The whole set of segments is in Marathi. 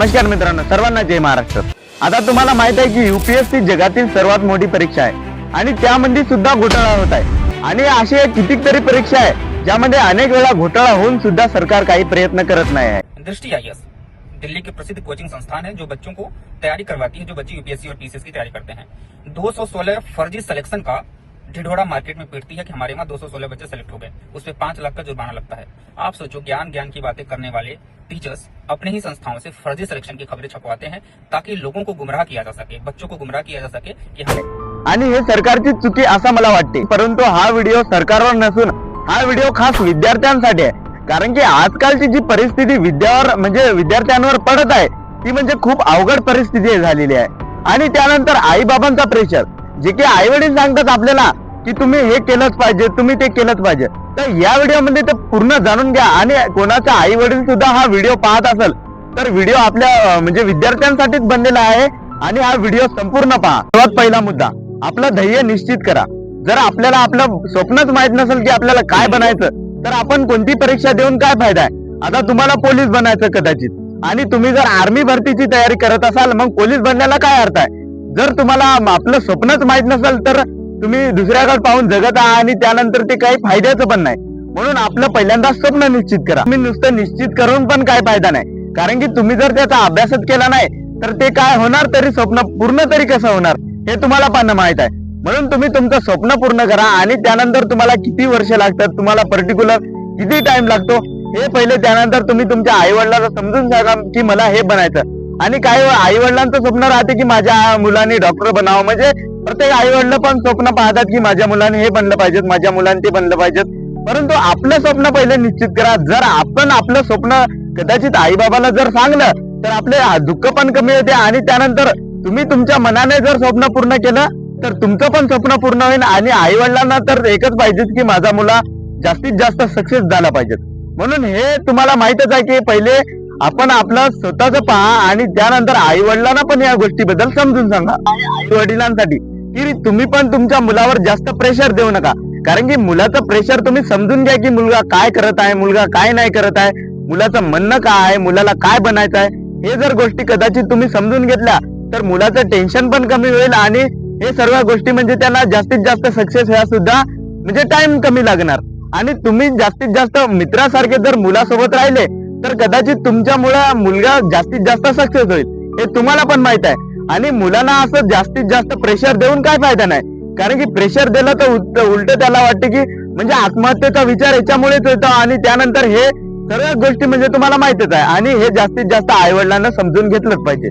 नमस्कार मित्रांनो, सर्वांना जय महाराष्ट्र. आता तुम्हाला माहित आहे की युपीएससी जगातील सर्वात मोठी परीक्षा आहे. आणि त्यामध्ये सुद्धा घोटाळा होत आहे. आणि असे कितीतरी परीक्षा आहे, ज्यामध्ये अनेक वेळा घोटाळा होऊन सुद्धा सरकार काही प्रयत्न करत नाही आहे. दृष्टि आई दिल्ली के प्रसिद्ध कोचिंग संस्थान है, जो बच्चों को तैयारी करवाती है, जो बच्चे यूपीएससी और पीसीएस की तैयारी करते हैं। 216 फर्जी सिलेक्शन का ढिढोरा मार्केट में पीटती है कि हमारे यहाँ 216 बच्चे सेलेक्ट हो गए। उस पर पाँच लाख का जुर्माना लगता है। आप सोचो, ज्ञान ज्ञान की बातें करने वाले टीचर्स अपने ही संस्थाओं से फर्जी सिलेक्शन की खबरें छपवाते हैं ताकि लोगों को गुमराह किया जा सके, बच्चों को गुमराह किया जा सके कि हम आणि हे सरकारची चुकी असं मला वाटते, परंतु हा व्हिडिओ सरकारवर नसून, हा व्हिडिओ खास विद्यार्थ्यांसाठी कारण की आजकालची जी परिस्थिती विद्यावर, म्हणजे विद्यार्थ्यांवर पडत आहे, ती म्हणजे खूप अवघड परिस्थिती झालेली आई बाबांचा प्रेशर जे की आई वडील सांगतात आपल्याला की तुम्ही हे केलंच पाहिजे तुम्ही ते केलंच पाहिजे. तर या व्हिडिओमध्ये ते पूर्ण जाणून घ्या आणि कोणाचा आई वडील सुद्धा हा व्हिडिओ पाहत असेल तर व्हिडिओ आपल्या म्हणजे विद्यार्थ्यांसाठीच बनलेला आहे आणि हा व्हिडिओ संपूर्ण पहा. सर्वात पहिला मुद्दा आपलं ध्येय निश्चित करा. जर आपल्याला आपलं स्वप्नच माहीत नसेल की आपल्याला काय बनायचं तर आपण कोणती परीक्षा देऊन काय फायदा आहे? आता तुम्हाला पोलीस बनायचं कदाचित. आणि तुम्ही जर आर्मी भरतीची तयारी करत असाल मग पोलीस बनण्याला काय अर्थ आहे? जर तुम्हाला आपलं स्वप्नच माहीत नसेल तर तुम्ही दुसऱ्याकडे पाहून जगत आहात आणि त्यानंतर ते काही फायद्याचं पण नाही. म्हणून आपलं पहिल्यांदा स्वप्न निश्चित करा. तुम्ही नुसतं निश्चित करून पण काय फायदा नाही. कारण की तुम्ही जर त्याचा अभ्यासच केला नाही तर ते काय होणार तरी स्वप्न पूर्ण तरी कसं होणार? हे तुम्हाला पण माहीत आहे. म्हणून तुम्ही तुमचं स्वप्न पूर्ण करा आणि त्यानंतर तुम्हाला किती वर्ष लागतात तुम्हाला पर्टिक्युलर किती टाइम लागतो हे पहिले त्यानंतर तुम्ही तुमच्या आई वडिलांना समजून सांगा की मला हे बनायचं आणि काही आई वडिलांचं स्वप्न राहते की माझ्या मुलांनी डॉक्टर बनावं. म्हणजे प्रत्येक आई वडील पण स्वप्न पाहतात की माझ्या मुलांनी हे बनलं पाहिजेत माझ्या मुलांनी ते बनलं पाहिजेत. परंतु आपलं स्वप्न पहिले निश्चित करा. जर आपण आपलं स्वप्न कदाचित आई बाबाला जर सांगलं तर आपले दुःख पण कमी होते आणि त्यानंतर तुम्ही तुमच्या मनाने जर स्वप्न पूर्ण केलं तर तुमचं पण स्वप्न पूर्ण होईल आणि आई वडिलांना तर एकच पाहिजे की माझा मुला जास्तीत जास्त सक्सेस झाला पाहिजे म्हणून हे तुम्हाला माहितच आहे की पहिले आपण आपलं स्वतःच पहा आणि त्यानंतर आई वडिलांना पण या गोष्टीबद्दल समजून सांगा. आई वडिलांसाठी की तुम्ही पण तुमच्या मुलावर जास्त प्रेशर देऊ नका. कारण की मुलाचं प्रेशर तुम्ही समजून घ्या की मुलगा काय करत आहे मुलगा काय नाही करत आहे मुलाचं म्हणणं काय आहे मुलाला काय बनायचं आहे हे जर गोष्टी कदाचित तुम्ही समजून घेतल्या तर मुलाचं टेन्शन पण कमी होईल आणि हे सर्व गोष्टी म्हणजे त्यांना जास्तीत जास्त सक्सेस ह्या सुद्धा म्हणजे टाइम कमी लागणार. आणि तुम्ही जास्तीत जास्त मित्रासारखे जर मुलासोबत राहिले तर कदाचित तुमच्यामुळे मुलगा जास्तीत जास्त सक्सेस होईल हे तुम्हाला पण माहीत आहे. आणि मुलांना असं जास्तीत जास्त प्रेशर देऊन काय फायदा नाही. कारण की प्रेशर दिलं तर उलट त्याला वाटते की म्हणजे आत्महत्येचा विचार याच्यामुळेच येतो आणि त्यानंतर हे सर्व गोष्टी म्हणजे तुम्हाला माहितच आहे. आणि हे जास्तीत जास्त आई वडिलांना समजून घेतलंच पाहिजे.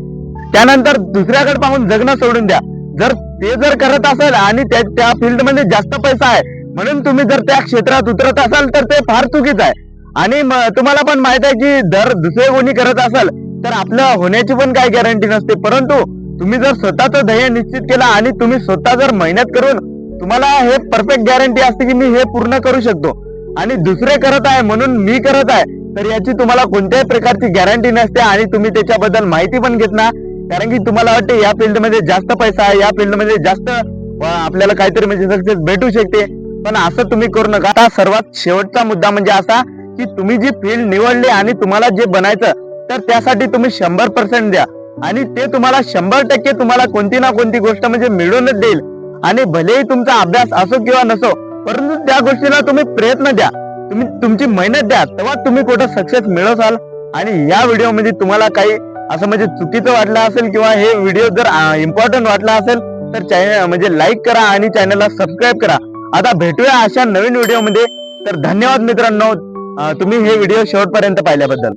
त्यानंतर दुसऱ्याकडे पाहून जगणं सोडून द्या. जर ते जर करत असेल आणि त्या त्या फील्डमध्ये जास्त पैसा आहे म्हणून तुम्ही जर त्या क्षेत्रात उतरत असाल तर ते फार चुकीचं आहे. आणि तुम्हाला पण माहीत आहे की जर दुसरे कोणी करत असाल तर आपलं होण्याची पण काही गॅरंटी नसते. परंतु तुम्ही जर स्वतःचं ध्येय निश्चित केला आणि तुम्ही स्वतः जर मेहनत करून तुम्हाला हे परफेक्ट गॅरंटी असते की मी हे पूर्ण करू शकतो. आणि दुसरे करत आहे म्हणून मी करत आहे तर याची तुम्हाला कोणत्याही प्रकारची गॅरंटी नसते आणि तुम्ही त्याच्याबद्दल माहिती पण घेत ना. कारण की तुम्हाला वाटते या फील्डमध्ये जास्त पैसा आहे या फील्डमध्ये जास्त आपल्याला काहीतरी म्हणजे सक्सेस भेटू शकते. पण असं तुम्ही करू नका. आता सर्वात शेवटचा मुद्दा म्हणजे असा की तुम्ही जी फील्ड निवडली आणि तुम्हाला जे बनायचं तर त्यासाठी तुम्ही शंभर पर्सेंट द्या. आणि ते तुम्हाला शंभर टक्के तुम्हाला कोणती ना कोणती गोष्ट म्हणजे मिळूनच देईल. आणि भलेही तुमचा अभ्यास असो किंवा नसो परंतु त्या गोष्टीला तुम्ही प्रयत्न द्या. तुम्ही तुमची मेहनत द्या तेव्हा तुम्ही कुठं सक्सेस मिळवसाल. आणि या व्हिडिओमध्ये तुम्हाला काही असं म्हणजे चुकीचं वाटलं असेल किंवा हे व्हिडिओ जर इम्पॉर्टंट वाटला असेल तर चॅनल म्हणजे लाईक करा आणि चॅनलला सबस्क्राईब करा. आता भेटूया अशा नवीन व्हिडिओमध्ये. तर धन्यवाद मित्रांनो. तुम्ही हे व्हिडिओ शेवटपर्यंत पाहिल्याबद्दल.